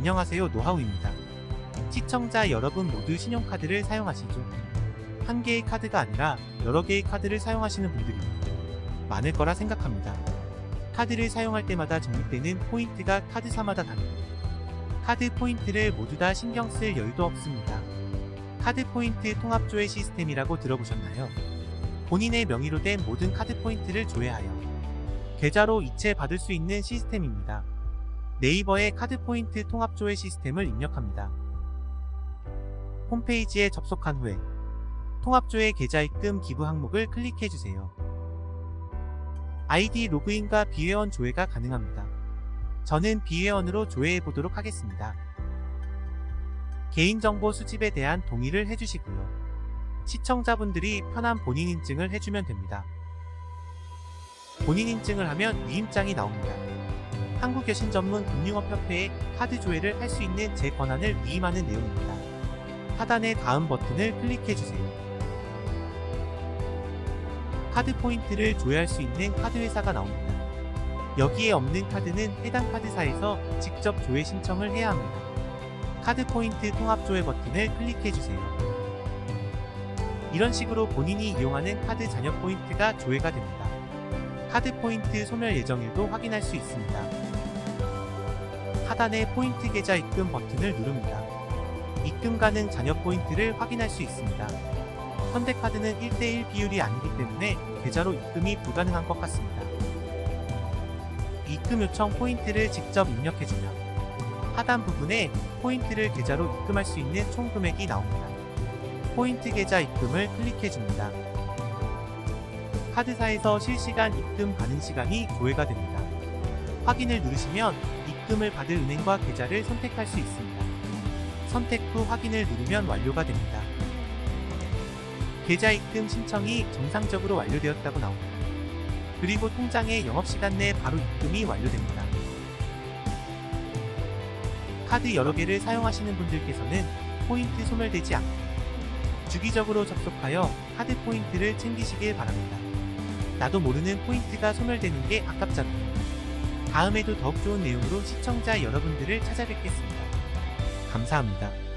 안녕하세요 노하우입니다. 시청자 여러분 모두 신용카드를 사용하시죠? 한 개의 카드가 아니라 여러 개의 카드를 사용하시는 분들이 많을 거라 생각합니다. 카드를 사용할 때마다 적립되는 포인트가 카드사마다 다르고 카드 포인트를 모두 다 신경 쓸 여유도 없습니다. 카드 포인트 통합 조회 시스템이라고 들어보셨나요? 본인의 명의로 된 모든 카드 포인트를 조회하여 계좌로 이체 받을 수 있는 시스템입니다. 네이버에 카드 포인트 통합조회 시스템을 입력합니다. 홈페이지에 접속한 후에 통합조회 계좌 입금 기부 항목을 클릭해 주세요. 아이디 로그인과 비회원 조회가 가능합니다. 저는 비회원으로 조회해 보도록 하겠습니다. 개인정보 수집에 대한 동의를 해주시고요. 시청자분들이 편한 본인 인증을 해주면 됩니다. 본인 인증을 하면 위임장이 나옵니다. 한국여신 전문 금융업협회에 카드 조회를 할 수 있는 제 권한을 위임하는 내용입니다. 하단의 다음 버튼을 클릭해주세요. 카드 포인트를 조회할 수 있는 카드 회사가 나옵니다. 여기에 없는 카드는 해당 카드사에서 직접 조회 신청을 해야 합니다. 카드 포인트 통합 조회 버튼을 클릭해주세요. 이런 식으로 본인이 이용하는 카드 잔여 포인트가 조회가 됩니다. 카드 포인트 소멸 예정일도 확인할 수 있습니다. 하단의 포인트 계좌 입금 버튼을 누릅니다. 입금 가능 잔여 포인트를 확인할 수 있습니다. 현대카드는 1대1 비율이 아니기 때문에 계좌로 입금이 불가능한 것 같습니다. 입금 요청 포인트를 직접 입력해주면 하단 부분에 포인트를 계좌로 입금할 수 있는 총 금액이 나옵니다. 포인트 계좌 입금을 클릭해줍니다. 카드사에서 실시간 입금 가능 시간이 조회가 됩니다. 확인을 누르시면 입금을 받을 은행과 계좌를 선택할 수 있습니다. 선택 후 확인을 누르면 완료가 됩니다. 계좌 입금 신청이 정상적으로 완료되었다고 나옵니다. 그리고 통장에 영업시간 내 바로 입금이 완료됩니다. 카드 여러 개를 사용하시는 분들께서는 포인트 소멸되지 않고 주기적으로 접속하여 카드 포인트를 챙기시길 바랍니다. 나도 모르는 포인트가 소멸되는 게 아깝잖아요. 다음에도 더욱 좋은 내용으로 시청자 여러분들을 찾아뵙겠습니다. 감사합니다.